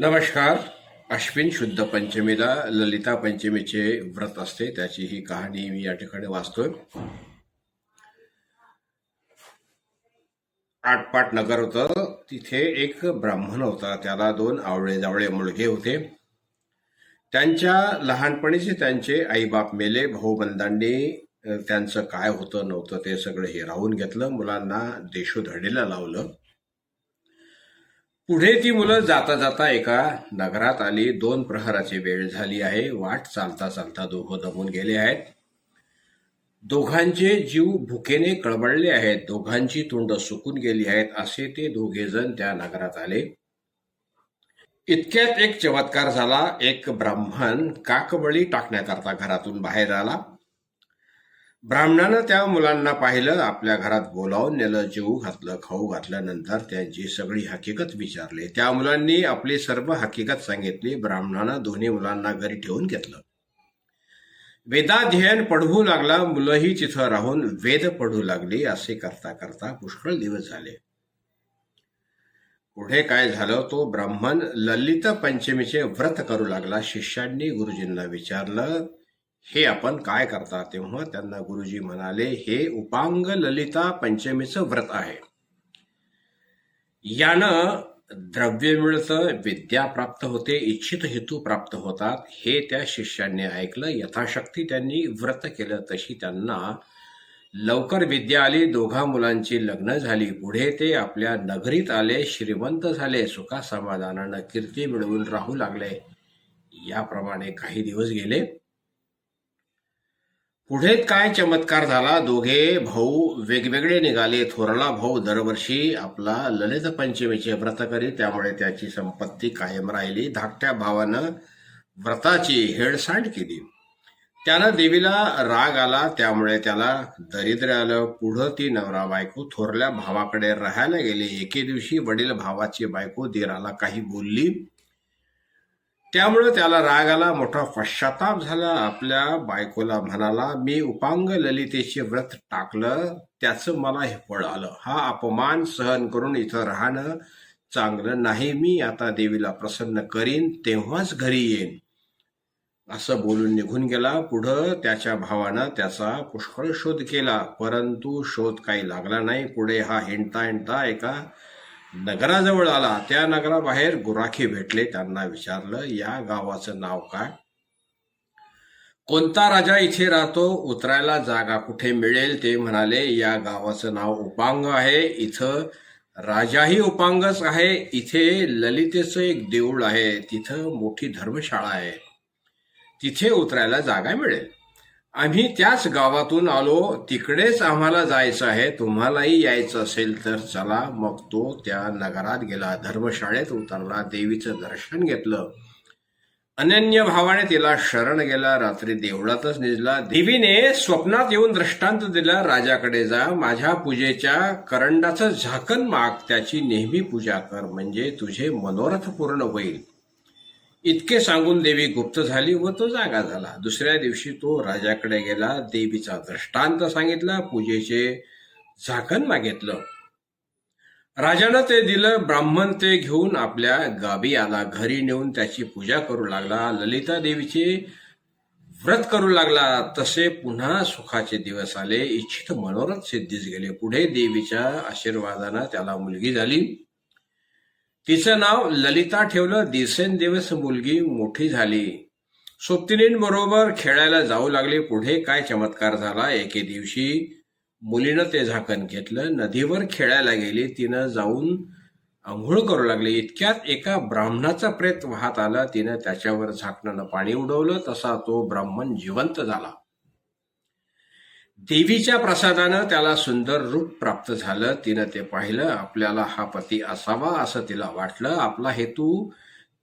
नमस्कार. अश्विन शुद्ध पंचमीला ललिता पंचमीचे व्रत असते त्याची ही कहाणी मी या ठिकाणी वाचतोय. आटपाट नगर होतं. तिथे एक ब्राह्मण होता. त्याला दोन आवळे जावळे मुलगे होते. त्यांच्या लहानपणीचे त्यांचे आईबाप मेले. भाऊबंधांनी त्यांचं काय होतं नव्हतं ते सगळं हे राहून घेतलं. मुलांना देशोधडीला लावलं. पुढे ती मुलं जाता जाता एका नगरात आली. दोन प्रहराची वेळ झाली आहे. वाट चालता चालता दोघं दमून गेले आहेत. दोघांचे जीव भुकेने कळबळले आहेत. दोघांची तोंड सुकून गेली आहेत. असे ते दोघे जण त्या नगरात आले. इतक्यात एक चमत्कार झाला. एक ब्राह्मण काकबळी टाकण्याकरता घरातून बाहेर आला. ब्राह्मणानं त्या मुलांना पाहिलं आपल्या घरात बोलावून नेलं जेवू घातलं खाऊ घातल्यानंतर त्यांची सगळी हकीकत विचारली. त्या मुलांनी आपली सर्व हकीकत सांगितली ब्राह्मणानं दोन्ही मुलांना घरी ठेवून घेतलं. वेदाध्ययन पढवू लागला मुलंही तिथं राहून वेद पढू लागली असे करता करता पुष्कळ दिवस झाले. पुढे काय झालं तो ब्राह्मण ललित पंचमीचे व्रत करू लागला. शिष्यांनी गुरुजींना विचारलं हे आपण काय करता तेव्हा त्यांना गुरुजी म्हणाले हे उपांग ललिता पंचमीचं व्रत आहे. यानं द्रव्य मिळतं विद्या प्राप्त होते इच्छित हेतू प्राप्त होतात. हे त्या शिष्यांनी ऐकलं यथाशक्ती त्यांनी व्रत केलं. तशी त्यांना लवकर विद्या आली दोघा मुलांची लग्न झाली. पुढे ते आपल्या नगरीत आले श्रीमंत झाले. सुखा समाधानानं कीर्ती मिळवून राहू लागले. याप्रमाणे काही दिवस गेले. पुढे काय चमत्कार झाला? दोघे भाऊ वेगवेगळे निघाले. थोरला भाऊ दरवर्षी आपला ललित पंचमीचे व्रत करी त्यामुळे त्याची संपत्ती कायम राहिली. धाकट्या भावानं व्रताची हेळसांड केली. त्यानं देवीला राग आला त्यामुळे त्याला दरिद्र आलं. पुढं ती नवरा बायको थोरल्या भावाकडे राहायला गेली. एके दिवशी वडील भावाची बायको दिराला काही बोलली त्यामुळं त्याला राग आला मोठा पश्चाताप झाला. आपल्या बायकोला म्हणाला मी उपांग ललितेचे व्रत टाकलं त्याचं मला हे फळ आलं. हा अपमान सहन करून इथं राहणं चांगलं नाही. मी आता देवीला प्रसन्न करीन तेव्हाच घरी येईन. असं बोलून निघून गेला. पुढं त्याच्या भावानं त्याचा पुष्कळ शोध केला. परंतु शोध काही लागला नाही. पुढे हा हिंडता हिंडता एका नगराजवळ आला त्या नगराबाहेर गुराखी भेटले. त्यांना विचारलं या गावाचं नाव काय? कोणता राजा इथे राहतो? उतरायला जागा कुठे मिळेल? ते म्हणाले या गावाचं नाव उपांग आहे. इथं राजाही उपांगच आहे. इथे ललितेचं एक देऊळ आहे. तिथं मोठी धर्मशाळा आहे. तिथे उतरायला जागा मिळेल. आम्ही त्याच गावातून आलो. तिकडेच आम्हाला जायचं आहे. तुम्हालाही यायचं असेल तर चला. मग तो त्या नगरात गेला. धर्मशाळेत उतरला. देवीचं दर्शन घेतलं. अनन्य भावाने तिला शरण गेला. रात्री देवळातच निजला. देवीने स्वप्नात येऊन दृष्टांत दिला. राजाकडे जा. माझ्या पूजेच्या करंडाचं झाकण माग. त्याची नेहमी पूजा कर. म्हणजे तुझे मनोरथ पूर्ण होईल. इतके सांगून देवी गुप्त झाली व तो जागा झाला. दुसऱ्या दिवशी तो राजाकडे गेला देवीचा दृष्टांत सांगितला पूजेचे झाकण मागितलं. राजानं ते दिलं ब्राह्मण ते घेऊन आपल्या गावी आला घरी नेऊन त्याची पूजा करू लागला ललिता देवीचे व्रत करू लागला. तसे पुन्हा सुखाचे दिवस आले इच्छित मनोरथ सिद्धीस गेले. पुढे देवीच्या आशीर्वादानं त्याला मुलगी झाली. तिचं नाव ललिता ठेवलं दिवसेंदिवस मुलगी मोठी झाली. सोबतिनींबरोबर खेळायला जाऊ लागले. पुढे काय चमत्कार झाला? एके दिवशी मुलीनं ते झाकण घेतलं. नदीवर खेळायला गेली. तिनं जाऊन आंघोळ करू लागली. इतक्यात एका ब्राह्मणाचा प्रेत वाहत आला. तिनं त्याच्यावर झाकणानं पाणी उडवलं. तसा तो ब्राह्मण जिवंत झाला. देवीच्या प्रसादानं त्याला सुंदर रूप प्राप्त झालं. तिनं ते पाहिलं. आपल्याला हा पती असावा असं तिला वाटलं. आपला हेतू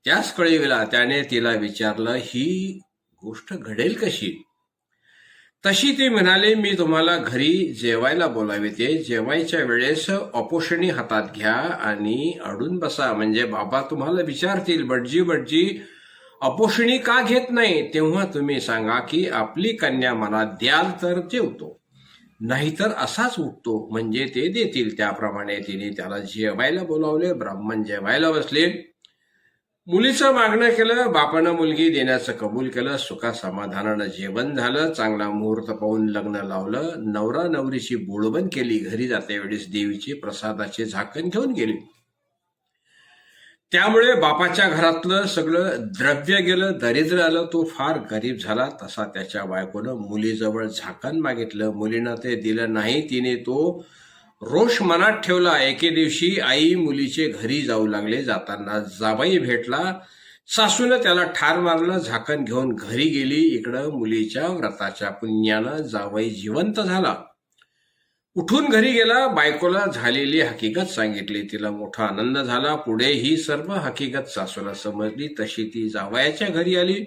त्याच कळविला. त्याने तिला विचारलं ही गोष्ट घडेल कशी? तशी ती म्हणाले मी तुम्हाला घरी जेवायला बोलाविते. जेवायच्या वेळेस अपोषणी हातात घ्या आणि अडून बसा. म्हणजे बाबा तुम्हाला विचारतील बटजी बटजी अपोषणी का घेत नाही तेव्हा तुम्ही सांगा की आपली कन्या मला द्याल तर जेवतो नाहीतर असाच उठतो म्हणजे ते देतील. त्याप्रमाणे तिने त्याला जेवायला बोलावले ब्राह्मण जेवायला बसले. मुलीचं मागणं केलं बापानं मुलगी देण्याचं कबूल केलं सुखा समाधानानं जेवण झालं चांगला मुहूर्त पाहून लग्न लावलं नवरा नवरीची बोळबंद केली घरी जाते वेळेस देवीची प्रसादाचे झाकण घेऊन गेली. त्यामुळे बापाच्या घरातलं सगळं द्रव्य गेलं दरिद्र आलं तो फार गरीब झाला. तसा त्याच्या बायकोनं मुलीजवळ झाकण मागितलं. मुलीनं ते दिलं नाही. तिने तो रोष मनात ठेवला. एके दिवशी आई मुलीचे घरी जाऊ लागले. जाताना जाबाई भेटला. सासूनं त्याला ठार मारलं. झाकण घेऊन घरी गेली. इकडं मुलीच्या व्रताच्या पुण्यानं जावई जिवंत झाला. उठून घरी गेला बायकोला झालेली हकीकत सांगितली. तिला मोठा आनंद झाला. पुढे ही सर्व हकीकत सासूला समजली. तशी ती जावयाच्या घरी आली.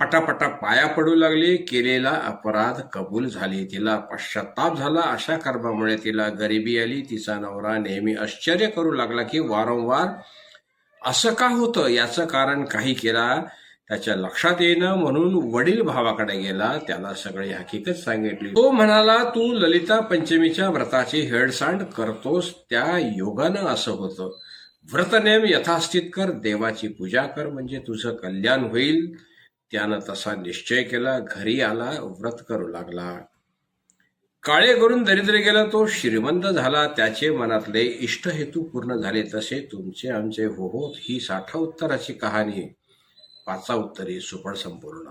पटापटा पाया पडू लागली. केलेला अपराध कबूल झाली. तिला पश्चाताप झाला. अशा कर्मामुळे तिला गरिबी आली. तिचा नवरा नेहमी आश्चर्य करू लागला की वारंवार असं का होतं? याचं कारण काही केला. त्याच्या लक्षात येणं म्हणून वडील भावाकडे गेला. त्याला सगळी हकीकत सांगितली. तो म्हणाला तू ललिता पंचमीच्या व्रताची हेडसांड करतोस त्या योगानं असं होतं. व्रतनेम यथास्थित कर देवाची पूजा कर म्हणजे तुझं कल्याण होईल. त्यानं तसा निश्चय केला घरी आला व्रत करू लागला. काळे करून दरिद्र गेला तो श्रीमंत झाला. त्याचे मनातले इष्ट हेतू पूर्ण झाले तसे तुमचे आमचे हो होत ही साठा उत्तराची कहाणी पाचा उत्तरी सुपड संपूर्ण.